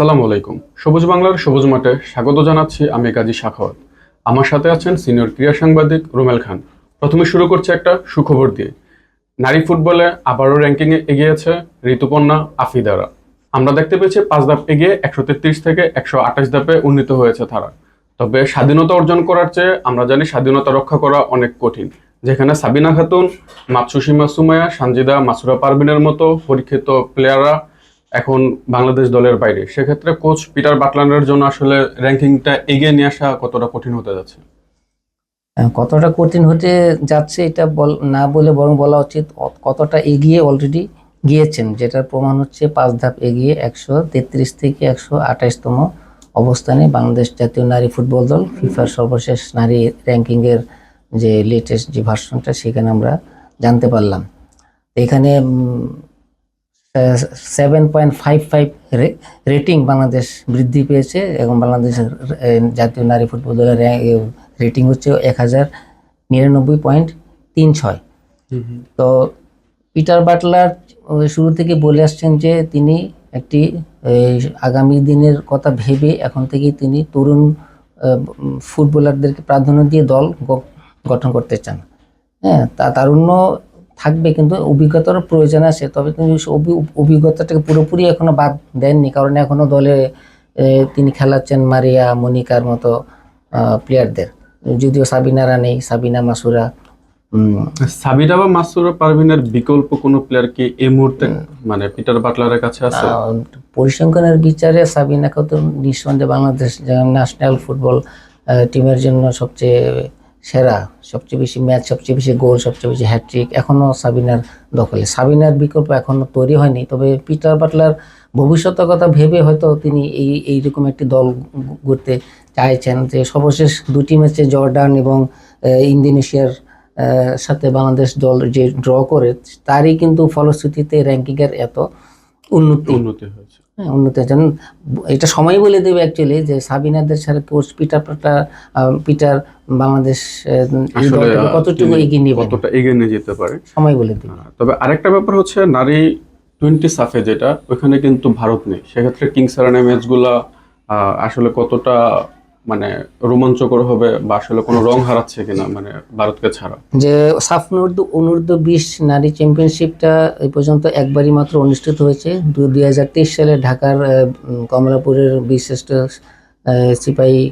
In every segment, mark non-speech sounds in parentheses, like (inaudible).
আসসালামু আলাইকুম। সবুজ বাংলার সবুজ মাঠে স্বাগত জানাচ্ছি আমি কাজী শাখাওয়াত। আমার সাথে আছেন সিনিয়র ক্রীড়া সাংবাদিক রুমেল খান। প্রথমে শুরু করছি একটা সুখবর দিয়ে। নারী ফুটবলে আবারও র্যাঙ্কিংয়ে এগিয়েছে ঋতুপর্ণা আফিদারা। আমরা দেখতে পেয়েছি পাঁচ ধাপ এগিয়ে একশো তেত্রিশ থেকে একশো আঠাশ ধাপে উন্নীত হয়েছে তারা। তবে স্বাধীনতা অর্জন করার চেয়ে আমরা জানি স্বাধীনতা রক্ষা করা অনেক কঠিন। যেখানে সাবিনা খাতুন, মাতসুসীমা সুমায়া সানজিদা মাসুরা পারভিনের মতো পরীক্ষিত প্লেয়াররা এখন বাংলাদেশ দলের বাইরে। সেক্ষেত্রে কোচ পিটার বাটলানের জন্য আসলে র্যাঙ্কিংটা এগিয়ে নিয়ে আসা কতটা কঠিন হতে যাচ্ছে? কতটা কঠিন হতে যাচ্ছে এটা বল না বলে বরং বলা উচিত। কতটা এগিয়ে অলরেডি গিয়েছেন, যেটার প্রমাণ হচ্ছে পাঁচ ধাপ এগিয়ে একশো তেত্রিশ থেকে একশো আঠাশতম অবস্থানে বাংলাদেশ জাতীয় নারী ফুটবল দল ফিফার সর্বশেষ নারী র্যাঙ্কিংয়ের যে লেটেস্ট যে ভার্সনটা, সেখানে আমরা জানতে পারলাম। এখানে seven point five five rating Bangladesh বৃদ্ধি পেয়েছে এবং বাংলাদেশের জাতীয় নারী ফুটবল দলের রেটিং হচ্ছে এক হাজার নিরানব্বই পয়েন্ট তিন ছয়। তো পিটার বাটলার শুরু থেকে বলে আসছেন যে তিনি একটি আগামী দিনের কথা ভেবে এখন থেকেই তিনি তরুণ ফুটবলারদেরকে প্রাধান্য দিয়ে দল গঠন করতে চান। হ্যাঁ তা তারুণ্য থাকবে কিন্তু অভিজ্ঞতার প্রয়োজন আছে। তবে কিন্তু অভিজ্ঞতাটাকে পুরোপুরি এখনও বাদ দেননি। কারণ এখনও দলে তিনি খেলাচ্ছেন মারিয়া মনিকার মতো প্লেয়ারদের যদিও সাবিনারা নেই সাবিনা মাসুরা সাবিনা বা মাসুরা পারভিনের বিকল্প কোনো প্লেয়ার কি এই মুহূর্তে মানে পিটার বাটলারের কাছে আছে? পরিসংখ্যানের বিচারে সাবিনা খাতুন নিঃসন্দেহে বাংলাদেশ ন্যাশনাল ফুটবল টিমের জন্য সবচেয়ে সেরা, সবচেয়ে বেশি ম্যাচ সবচেয়ে বেশি গোল সবচেয়ে বেশি হ্যাট্রিক এখনও সাবিনার দখলে। সাবিনার বিকল্প এখনও তৈরি হয়নি, তবে পিটার বাটলার ভবিষ্যতের কথা ভেবে হয়তো তিনি এই, এইরকম একটি দল করতে চাইছেন যে সর্বশেষ দুটি ম্যাচে জর্ডান এবং ইন্দোনেশিয়ার সাথে বাংলাদেশ দল যে ড্র করে, তারই কিন্তু ফলশ্রুতিতে র্যাঙ্কিংয়ের এত উন্নতি। উন্নতি হয়েছে। হ্যাঁ, উন্নতি হয়েছে। এটা সময় বলে দেবে অ্যাকচুয়ালি যে সাবিনাদের সাথে কোচ পিটার পাটা পিটার বাংলাদেশ কতটুকু এগিয়ে নিয়ে কতটা এগিয়ে নিয়ে যেতে পারে? সময় বলে দেবে। তবে আরেকটা ব্যাপার হচ্ছে নারী টোয়েন্টি সাফে যেটা ওখানে কিন্তু ভারত নেই। সেক্ষেত্রে কিংস ম্যাচগুলা আহ, আসলে কতটা মানে রোমাঞ্চকর হবে বা আসলে কোনো রং হারাচ্ছে কিনা মানে ভারতকে ছাড়া? যে সাফ অনূর্ধ্ব অনূর্ধ্ব বিশ নারী চ্যাম্পিয়নশিপটা এই পর্যন্ত একবারই মাত্র অনুষ্ঠিত হয়েছে। দুই হাজার তেইশ সালে ঢাকার কমলাপুরের বিশিষ্ট সিপাহী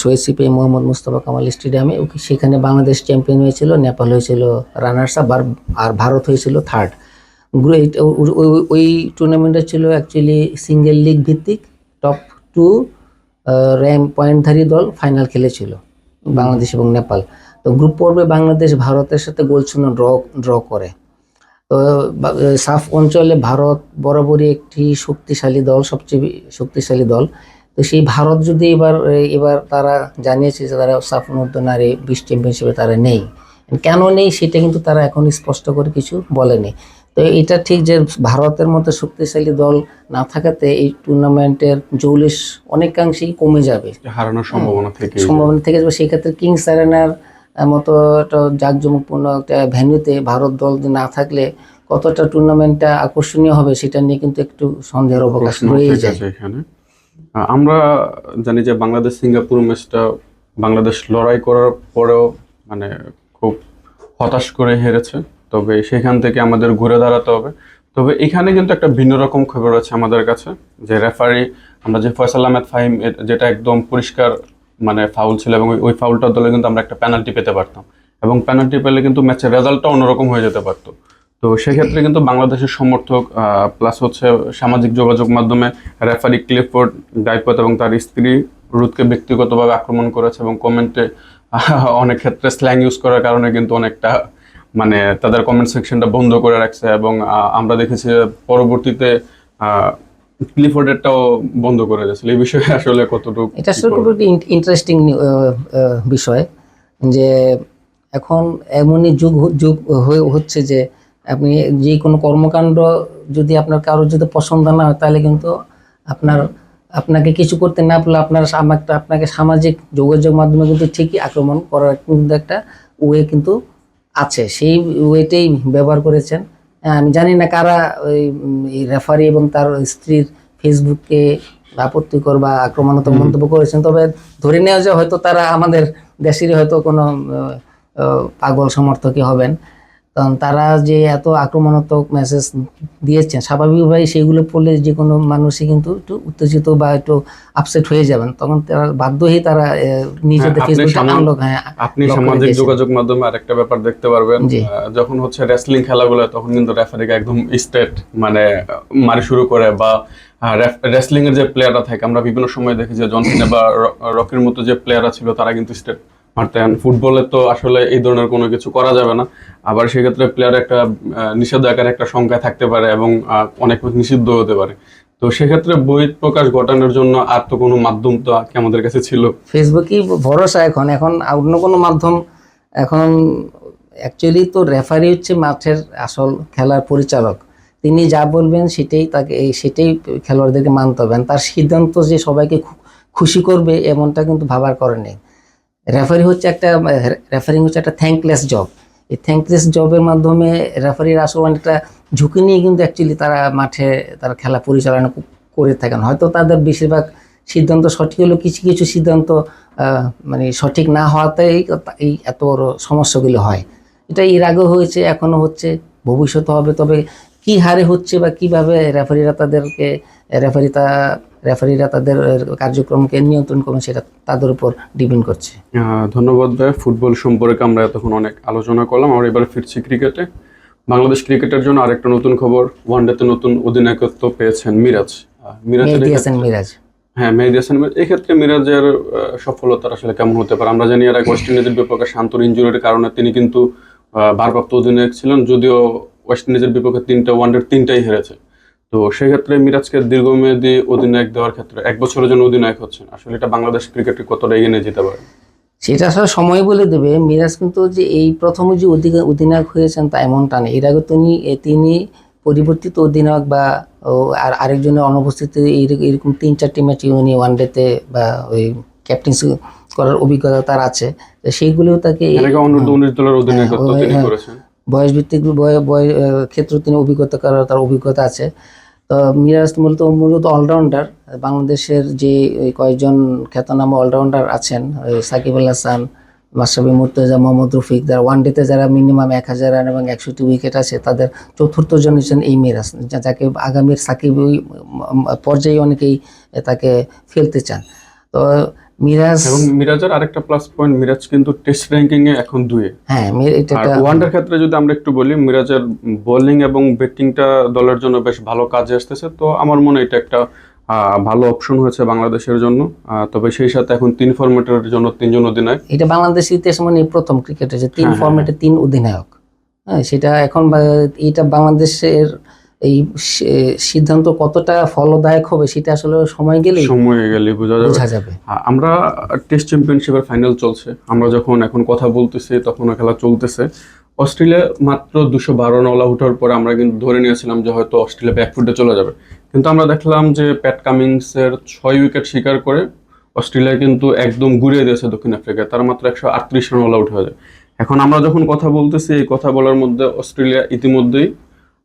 শহীদ সিপাহী মোহাম্মদ মুস্তফা কামাল স্টেডিয়ামে। সেখানে বাংলাদেশ চ্যাম্পিয়ন হয়েছিল, নেপাল হয়েছিল রানার্স আপ আর ভারত হয়েছিল থার্ড ওই টুর্নামেন্টটা ছিল অ্যাকচুয়ালি সিঙ্গেল লিগ ভিত্তিক টপ টু র্যাঙ্ক পয়েন্টধারী দল ফাইনাল খেলেছিল বাংলাদেশ এবং নেপাল। তো গ্রুপ পর্বে বাংলাদেশ ভারতের সাথে গোল শূন্য ড্র ড্র করে। তো সাফ অঞ্চলে ভারত বরাবরই একটি শক্তিশালী দল, সবচেয়ে শক্তিশালী দল। তো সেই ভারত যদি এবার এবার তারা জানিয়েছে যে তারা সাফ অনূর্ধ্ব নারী বিশ চ্যাম্পিয়নশিপে তারা নেই। কেন নেই সেটা কিন্তু তারা এখন স্পষ্ট করে কিছু বলেনি। তো এটা ঠিক যে ভারতের মতো শক্তিশালী দল না থাকাতে এই টুর্নামেন্টের জৌলিশ অনেকাংশেই কমে যাবে। হারানোর সম্ভাবনা থেকে। সম্ভাবনা থেকে যাবে। সেই ক্ষেত্রে কিংস অ্যারেনার মতো একটা জাঁকজমকপূর্ণ একটা ভেন্যুতে ভারত দল যে না থাকলে কতটা টুর্নামেন্টটা আকর্ষণীয় হবে সেটা নিয়ে কিন্তু একটু সন্দেহের অবকাশ রয়ে যায় এখানে। আমরা জানি যে বাংলাদেশ সিঙ্গাপুর ম্যাচটা বাংলাদেশ লড়াই করার পরেও মানে খুব হতাশ করে হেরেছে। তবে সেখান থেকে আমাদের ঘুরে দাঁড়াতে হবে। তবে এখানে কিন্তু একটা ভিন্ন রকম খবর আছে আমাদের কাছে, যে রেফারি আমরা যে ফয়সাল আহমেদ ফাহিম যেটা একদম পরিষ্কার মানে ফাউল ছিল এবং ওই- ফাউলটার দলে কিন্তু আমরা একটা পেনাল্টি পেতে পারতাম। এবং পেনাল্টি পেলে কিন্তু ম্যাচের রেজাল্টটা অন্যরকম হয়ে যেতে পারতো। তো সেক্ষেত্রে কিন্তু বাংলাদেশের সমর্থক প্লাস হচ্ছে সামাজিক যোগাযোগ মাধ্যমে রেফারি ক্লিফোর্ড গাইপথ এবং তার স্ত্রী রুথকে ব্যক্তিগতভাবে আক্রমণ করেছে এবং কমেন্টে অনেক ক্ষেত্রে স্ল্যাং ইউজ করার কারণে কিন্তু অনেকটা মানে তাদের কমেন্ট সেকশনটা বন্ধ করে রাখছে এবং আমরা দেখেছি পরবর্তীতে ক্লিফোর্ডেরটাও বন্ধ করে দিয়েছিল। এই বিষয়ে আসলে কতটুকু এটা আসলে খুব ইন্টারেস্টিং বিষয় যে এখন এমনই যুগ যুগ হয়ে হচ্ছে যে আপনি যে কোনো কর্মকাণ্ড যদি আপনার কারোর যদি পছন্দ না হয় তাহলে কিন্তু আপনার আপনাকে কিছু করতে না পারলে আপনার সামাকটা আপনাকে সামাজিক যোগাযোগ মাধ্যমে কিন্তু ঠিকই আক্রমণ করার কিন্তু একটা ওয়ে কিন্তু আছে সেই ওয়েটেই ব্যবহার করেছেন। হ্যাঁ, আমি জানি না কারা ওই এই রেফারি এবং তার স্ত্রীর ফেসবুককে আপত্তিকর বা আক্রমণাত্মক মন্তব্য করেছেন। তবে ধরে নেওয়া যে হয়তো তারা আমাদের দেশেরই হয়তো কোনো পাগল সমর্থকই হবেন। কারণ তারা যে এত আক্রমণাত্মক মেসেজ দিয়েছেন স্বাভাবিকভাবেই সেইগুলো পড়লে যে কোনো মানুষই কিন্তু একটু উত্তেজিত বা একটু আপসেট হয়ে যাবেন। তখন তারা বাধ্য হয়ে তারা নিজেদের হ্যাঁ, ফেসবুকে আনলক হ্যাঁ আপনি সামাজিক যোগাযোগ মাধ্যমে আরেকটা ব্যাপার দেখতে পারবেন। যখন হচ্ছে রেসলিং খেলাগুলো তখন কিন্তু রেফারিকে একদম স্টেট মানে মারি শুরু করে বা রেসলিং এর যে প্লেয়াররা থাকে আমরা বিভিন্ন সময় দেখি যে জনসিনা বা রকির মতো যে প্লেয়াররা ছিল তারা কিন্তু স্টেট মারতেন ফুটবলে তো আসলে এই ধরনের কোনো কিছু করা যাবে না। আবার সেক্ষেত্রে প্লেয়ার একটা নিষেধাজ্ঞার একটা সংখ্যা থাকতে পারে এবং অনেক নিষিদ্ধ হতে পারে। তো সেক্ষেত্রে বই প্রকাশ ঘটানোর জন্য আর তো কোনো মাধ্যম তো আমাদের কাছে ছিল? ফেসবুকই ভরসা এখন। এখন অন্য কোনো মাধ্যম, এখন অ্যাকচুয়ালি তো রেফারি হচ্ছে মাঠের আসল খেলার পরিচালক। তিনি যা বলবেন সেটাই তাকে সেটাই খেলোয়াড়দেরকে মানতে হবে। তার সিদ্ধান্ত যে সবাইকে খুশি করবে এমনটা কিন্তু ভাবার করে নেই। রেফারি হচ্ছে একটা রেফারিং হচ্ছে একটা থ্যাঙ্কলেস জব এই থ্যাঙ্কলেস জবের মাধ্যমে রেফারির আসলে অনেকটা ঝুঁকি নিয়ে কিন্তু অ্যাকচুয়ালি তারা মাঠে তারা খেলা পরিচালনা করে থাকেন। হয়তো তাদের বেশিরভাগ সিদ্ধান্ত সঠিক হলেও কিছু কিছু সিদ্ধান্ত মানে সঠিক না হওয়াতেই এই এত সমস্যাগুলো হয়। এটা এর আগেও হয়েছে, এখনও হচ্ছে, ভবিষ্যতে হবে। তবে কি হারে হচ্ছে বা কীভাবে রেফারিরা তাদেরকে রেফারি তা রেফারিরা তাদের কার্যক্রমকে নিয়ন্ত্রণ করবেন সেটা তাদের উপর ডিপেন্ড করছে। ধন্যবাদ ভাই। ফুটবল সম্পর্কে আমরা এতক্ষণ অনেক আলোচনা করলাম। আমরা এবার ফিরছি ক্রিকেটে। বাংলাদেশ ক্রিকেটের জন্য আরেকটা নতুন খবর ওয়ানডেতে নতুন অধিনায়কত্ব পেয়েছেন মিরাজ। হাসান মিরাজ। হ্যাঁ মেহেদি হাসান মিরাজ। এই ক্ষেত্রে মিরাজের সফলতা আসলে কেমন হতে পারে? আমরা জানি এর আগে ওয়েস্ট ইন্ডিজের বিপক্ষে শান্তর ইঞ্জুরির কারণে তিনি কিন্তু ভারপ্রাপ্ত অধিনায়ক ছিলেন। যদিও ওয়েস্ট ইন্ডিজের বিপক্ষে তিনটা ওয়ানডের তিনটাই হেরেছে। তো সেক্ষেত্রে মিরাজকে দীর্ঘমেয়াদী অধিনায়ক দেওয়ার ক্ষেত্রে এক বছরের জন্য অধিনায়ক হচ্ছেন। আসলে এটা বাংলাদেশ ক্রিকেটকে কতটা এগিয়ে নিয়ে যেতে পারে? সেটা আসলে সময় বলে দেবে। মিরাজ কিন্তু যে এই প্রথম যে অধিনায়ক হয়েছেন তা এমনটা নেই এর আগে তিনি তিনি পরিবর্তিত অধিনায়ক বা আর আরেকজনের অনুপস্থিতি এইরকম এরকম তিন চারটি ম্যাচ উনি ওয়ানডেতে বা ওই ক্যাপ্টেন্সি করার অভিজ্ঞতা তার আছে। তো সেইগুলোও তাকে দলের হ্যাঁ, তিনি হ্যাঁ। করেছেন। বয়স ভিত্তিক বয় বয় আহ, ক্ষেত্রে তিনি অভিজ্ঞতা করার তার অভিজ্ঞতা আছে। তো মিরাজ মূলত মূলত অলরাউন্ডার। বাংলাদেশের যে কয়েকজন খ্যাতনামা অলরাউন্ডার আছেন সাকিব আল হাসান মাসাবি মুর্তজা মোহাম্মদ রফিক যারা ওয়ানডেতে যারা মিনিমাম এক হাজার রান এবং একষট্টি উইকেট আছে তাদের চতুর্থ জন হচ্ছেন এই মিরাজ যাকে আগামীর সাকিব পর্যায়ে অনেকেই তাকে ফেলতে চান। তো মিরাজ এবং মিরাজের আরেকটা প্লাস পয়েন্ট মিরাজ কিন্তু টেস্ট র্যাঙ্কিং এ এখন দুয়ে হ্যাঁ এটা ওয়ানডার ক্ষেত্রে যদি আমরা একটু বলি মিরাজের বোলিং এবং ব্যাটিংটা দলের জন্য বেশ ভালো কাজে আসতেছে। তো আমার মনে এটা একটা ভালো অপশন হয়েছে বাংলাদেশের জন্য। তবে সেই সাথে এখন তিন ফরম্যাটের জন্য তিনজন অধিনায়ক। এটা বাংলাদেশ ইতিহাস মানে প্রথম ক্রিকেটে যে তিন হ্যাঁ, ফরম্যাটে তিন অধিনায়ক। হ্যাঁ সেটা এখন বা- এটা বাংলাদেশের এই সিদ্ধান্ত কতটা ফলদায়ক হবে সেটা আসলে সময় গেলেই সময় গেলে বোঝা যাবে। বোঝা যাবে। আমরা টেস্ট চ্যাম্পিয়নশিপের ফাইনাল চলছে। আমরা যখন এখন কথা বলতেছি তখন খেলা চলতেছে। অস্ট্রেলিয়া মাত্র দুশো বারো রান অল আউটার পরে আমরা কিন্তু ধরে নিয়েছিলাম যে হয়তো অস্ট্রেলিয়া ব্যাকফুটে চলে যাবে। কিন্তু আমরা দেখলাম যে প্যাট কামিংসের ছয় উইকেট শিকার করে অস্ট্রেলিয়া কিন্তু একদম ঘুরিয়ে দিয়েছে দক্ষিণ আফ্রিকায়। তারা মাত্র একশো আটত্রিশ রান অল আউট হয়ে যায়। এখন আমরা যখন কথা বলতেছি এই কথা বলার মধ্যে অস্ট্রেলিয়া ইতিমধ্যেই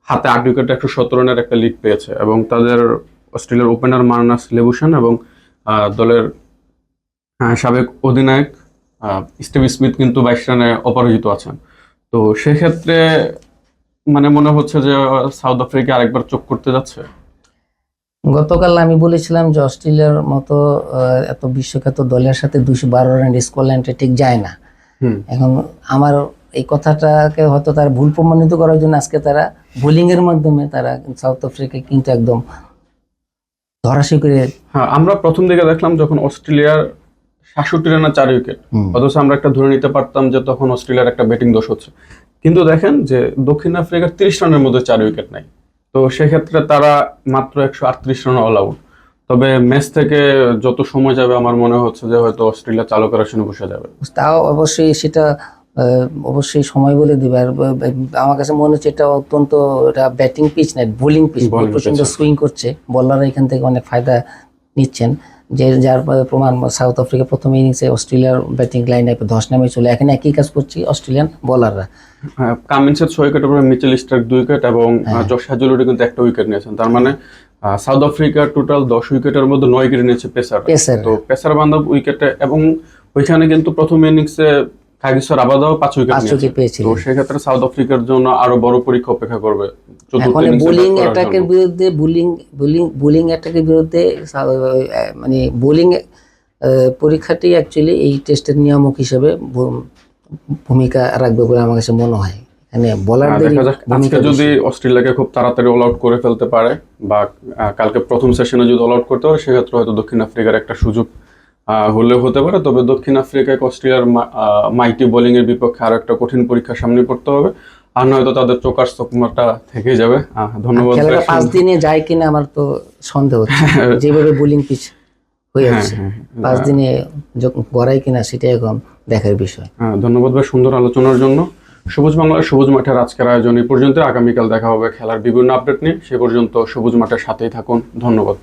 হাতে আট উইকেটে একশো সতেরো রানের একটা লিড পেয়েছে এবং তাদের অস্ট্রেলিয়ার ওপেনার মার্নাস লেবুশন এবং দলের সাবেক অধিনায়ক স্টিভ স্মিথ কিন্তু বাইশ রানে অপরাজিত আছেন। তো সেক্ষেত্রে মানে মনে হচ্ছে যে সাউথ আফ্রিকা আরেকবার চোখ করতে যাচ্ছে? গতকাল আমি বলেছিলাম যে অস্ট্রেলিয়ার মতো এত বিশ্বখ্যাত দলের সাথে দুশো বারো রান স্কটল্যান্ডে ঠিক যায় না। এখন আমার এই কথাটাকে হয়তো তারা ভুল প্রমাণিত করার জন্য আজকে তারা বোলিং এর মাধ্যমে তারা সাউথ আফ্রিকা কিন্তু একদম ধরাশি করে হ্যাঁ আমরা প্রথম দিকে দেখলাম যখন অস্ট্রেলিয়ার সাতষট্টি রানের চার উইকেট অথচ আমরা একটা ধরে নিতে পারতাম যে তখন অস্ট্রেলিয়ার একটা ব্যাটিং দোষ হচ্ছে। কিন্তু দেখেন যে দক্ষিণ আফ্রিকার তিরিশ রানের মধ্যে চার উইকেট নাই। তো সেক্ষেত্রে তারা মাত্র একশো আটত্রিশ রান অল আউট তবে ম্যাচ থেকে যত সময় যাবে আমার মনে হচ্ছে যে হয়তো অস্ট্রেলিয়া চালকের আসনে বসে যাবে। তাও অবশ্যই সেটা অবশ্যই সময় বলে দিবে। আর আমার কাছে মনে হচ্ছে এটা অত্যন্ত এটা ব্যাটিং পিচ না বোলিং পিচ প্রচণ্ড সুইং করছে। বলাররা এখান থেকে অনেক ফায়দা নিচ্ছেন। যে যার প্রমাণ সাউথ আফ্রিকা প্রথম ইনিংসে অস্ট্রেলিয়ার ব্যাটিং লাইন ধস নামে চলে। এখানে একই কাজ করছে অস্ট্রেলিয়ান বোলাররা হ্যাঁ, কামিন্সের ছয় উইকেটের পরে মিচেল স্টার্ক দুই উইকেট এবং হ্যাঁ। জশ হ্যাজলুডে কিন্তু একটা উইকেট নিয়েছেন। তার মানে সাউথ আফ্রিকা টোটাল দশ উইকেটের মধ্যে নয় উইকেট নিয়েছে পেসার পেসার তো পেসার বান্ধব উইকেটে এবং ওইখানে কিন্তু প্রথম ইনিংসে কাগিসর আবাদাও পাঁচ উইকেট পেয়েছিল তো সেক্ষেত্রে সাউথ আফ্রিকার জন্য আরও বড় পরীক্ষা অপেক্ষা করবে। এখন বোলিং অ্যাটাকের বিরুদ্ধে বোলিং বোলিং বোলিং অ্যাটাকের বিরুদ্ধে মানে বোলিং পরীক্ষাটি অ্যাকচুয়ালি এই টেস্টের নিয়ামক হিসেবে ভূমিকা রাখবে বলে আমার কাছে মনে হয়। আহ, বলারদের আজকে যদি অস্ট্রেলিয়াকে খুব তাড়াতাড়ি অল আউট করে ফেলতে পারে বা কালকে প্রথম সেশনে যদি অল আউট করতে পারে সেক্ষেত্রে হয়তো দক্ষিণ আফ্রিকার একটা সুযোগ হলেও হতে পারে। তবে দক্ষিণ আফ্রিকায় অস্ট্রেলিয়ার মাইটি বোলিং এর বিপক্ষে আরও একটা কঠিন পরীক্ষার সামনে পড়তে হবে। আর নয়তো তাদের চোকার চকমাটা থেকে যাবে। ধন্যবাদ পাঁচ দিনে যায় কিনা আমার তো সন্দেহ (laughs) যেভাবে বোলিং পিচ হয়ে হ্যাঁ, হ্যাঁ, পাঁচ দিনে গড়ায় কিনা সেটাই এখন দেখার বিষয়। হ্যাঁ, ধন্যবাদ ভাই সুন্দর আলোচনার জন্য। সবুজ বাংলার সবুজ মাঠের আজকের আয়োজন এই পর্যন্ত। আগামীকাল দেখা হবে খেলার বিভিন্ন আপডেট নিয়ে। সে পর্যন্ত সবুজ মাঠের সাথেই থাকুন। ধন্যবাদ।